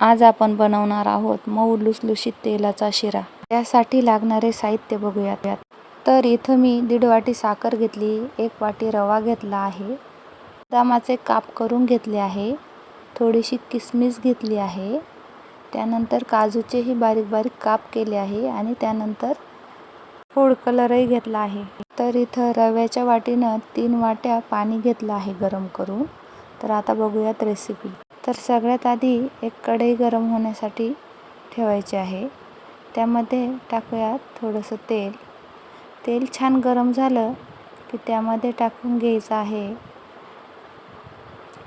आज आपण बनवणार आहोत मऊ लुसलुशीत तेलाचा शिरा. त्यासाठी लागणारे साहित्य बघूयात. तर इथं मी दीड वाटी साखर घेतली एक वाटी रवा घेतला आहे. बदामाचे काप करून घेतले आहे. थोडीशी किसमिस घेतली आहे. त्यानंतर काजूचेही बारीक बारीक काप केले आहे आणि त्यानंतर फूड कलरही घेतला आहे. तर इथं रव्याच्या वाटीनं तीन वाट्या पाणी घेतलं आहे गरम करून. तर आता बघूयात रेसिपी तर सगळ्यात आधी एक कढई गरम होण्यासाठी ठेवायची आहे. त्यामध्ये टाकूयात थोडंसं तेल. तेल छान गरम झालं की त्यामध्ये टाकून घ्यायचं आहे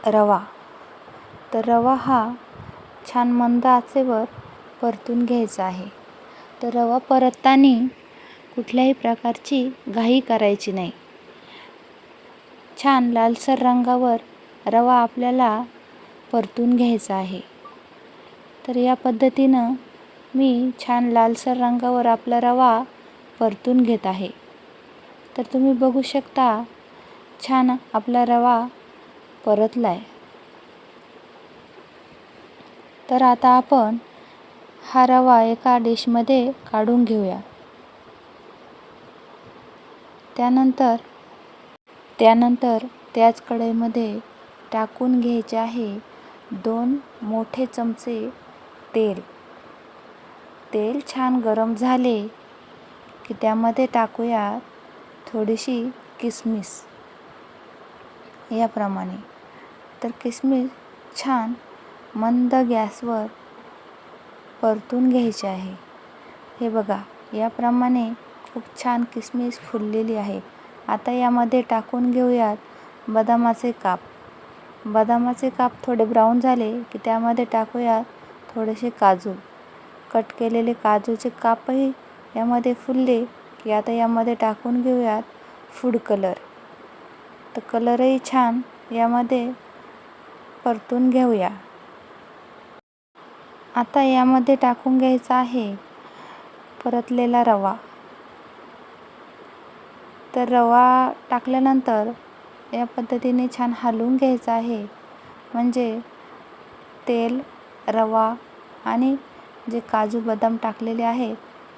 रवा. तर रवा हा छान मंद आचेवर परतून घ्यायचा आहे. तर रवा परतताना कुठल्याही प्रकारची घाई करायची नाही. छान लालसर रंगावर रवा आपल्याला परतून घ्यायचा आहे. तर या पद्धतीनं मी छान लालसर रंगावर आपला रवा परतून घेत आहे. तर तुम्ही बघू शकता छान आपला रवा परतला आहे तर आता आपण हा रवा एका डिशमध्ये काढून घेऊया. त्यानंतर त्यानंतर त्याच कढईमध्ये टाकून घ्यायचे आहे दोन मोठे चमचे तेल. तेल छान गरम झाले की त्यामध्ये टाकूया थोडीशी किसमिस. याप्रमाणे. तर किसमिस छान मंद गॅसवर परतून घ्यायचे आहे. हे बघा याप्रमाणे खूप छान किसमिस फुललेली आहे. आता यामध्ये टाकून घेऊयात बदामाचे काप. बदामाचे काप थोडे ब्राऊन झाले की त्यामध्ये टाकूयात थोडेसे काजू. कट केलेले काजूचे कापही यामध्ये फुलले की आता यामध्ये टाकून घेऊयात फूड कलर तर कलरही छान यामध्ये परतून घेऊया. आता यामध्ये टाकून घ्यायचा आहे परतलेला रवा. तर रवा टाकल्यानंतर या पद्धतीने छान हलवून घ्यायचं आहे. म्हणजे तेल रवा आणि जे काजू बदाम टाकलेले आहे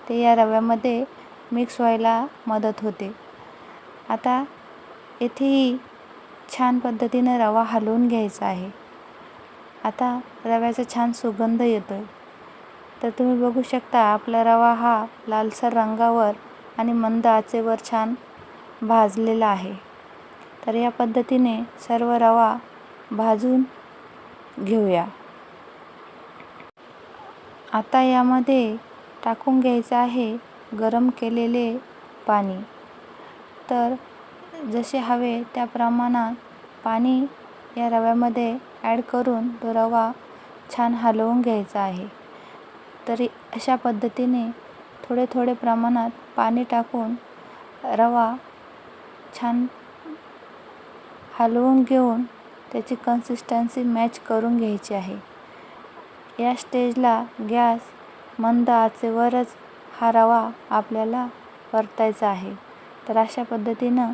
ते या रव्यामध्ये मिक्स व्हायला मदत होते. आता येथेही छान पद्धतीने रवा हलवून घ्यायचा आहे. आता रव्याचा छान सुगंध येतो आहे तर तुम्ही बघू शकता आपला रवा हा लालसर रंगावर आणि मंद आचेवर छान भाजलेला आहे. तर या पद्धतीने सर्व रवा भाजून घेऊया. आता यामध्ये टाकून घ्यायचं आहे गरम केलेले पाणी. तर जसे हवे त्या प्रमाणात पाणी या रव्यामध्ये ॲड करून तो रवा छान हलवून घ्यायचा आहे. तरी अशा पद्धतीने थोडे थोडे प्रमाणात पाणी टाकून रवा छान हलवून घेऊन त्याची कन्सिस्टन्सी मॅच करून घ्यायची आहे. या स्टेजला गॅस मंद आचेवरच हा रवा आपल्याला परतायचा आहे. तर अशा पद्धतीनं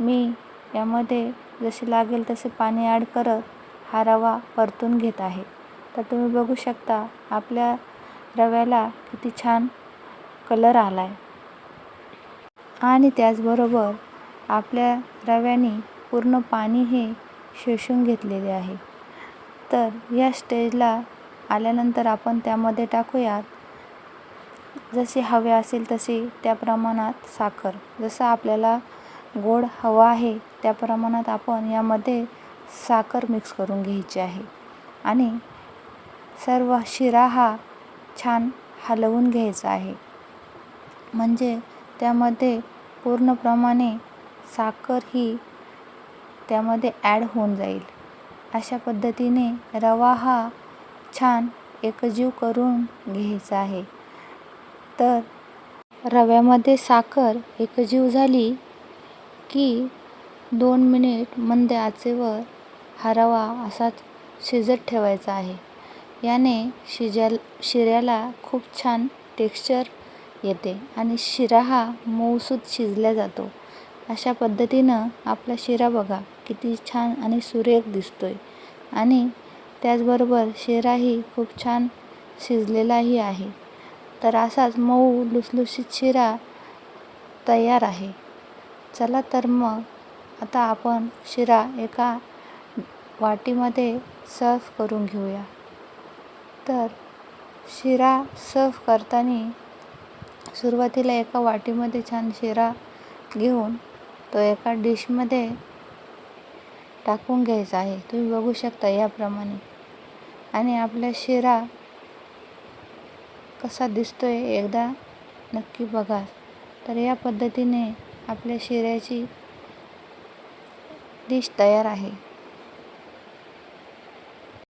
मी यामध्ये जसे लागेल तसे पाणी ॲड करत हा रवा परतून घेत आहे. तर तुम्ही बघू शकता आपल्या रव्याला किती छान कलर आला आहे आणि त्याचबरोबर आपल्या रव्याने पूर्ण पाणी हे शोषून घेतलेले आहे. तर या स्टेजला आल्यानंतर आपण त्यामध्ये टाकूयात. जसे हवे असेल तसे त्या प्रमाणात साखर. जसं आपल्याला गोड हवा आहे त्या प्रमाणात आपण यामध्ये साखर मिक्स करून घ्यायची आहे. आणि सर्व शिरा हा छान हलवून घ्यायचा आहे. म्हणजे त्यामध्ये पूर्णप्रमाणे साखर ही त्यामध्ये ॲड होऊन जाईल. अशा पद्धतीने रवा हा छान एकजीव करून घ्यायचा आहे. तर रव्यामध्ये साखर एकजीव झाली की दोन मिनिट मंद आचेवर हा रवा असाच शिजत ठेवायचा आहे. याने शिजाल शिऱ्याला खूप छान टेक्स्चर येते आणि शिरा हा मऊसूत शिजला जातो. अशा पद्धतीनं आपला शिरा बघा. किती छान आणि सुरेख दिसतो आहे आणि त्याचबरोबर शिराही खूप छान शिजलेलाही आहे. तर असाच मऊ लुसलुशीत शिरा तयार आहे. चला तर मग आता आपण शिरा एका वाटीमध्ये सर्व करून घेऊया. तर शिरा सर्व करताना सुरुवातीला एका वाटीमध्ये छान शिरा घेऊन तो एका डिशमध्ये टाकून घ्यायचा आहे. तुम्ही बघू शकता याप्रमाणे. आणि आपला शिरा कसा दिसतोय एकदा नक्की बघा. तर या पद्धतीने आपल्या शिऱ्याची डिश तयार आहे.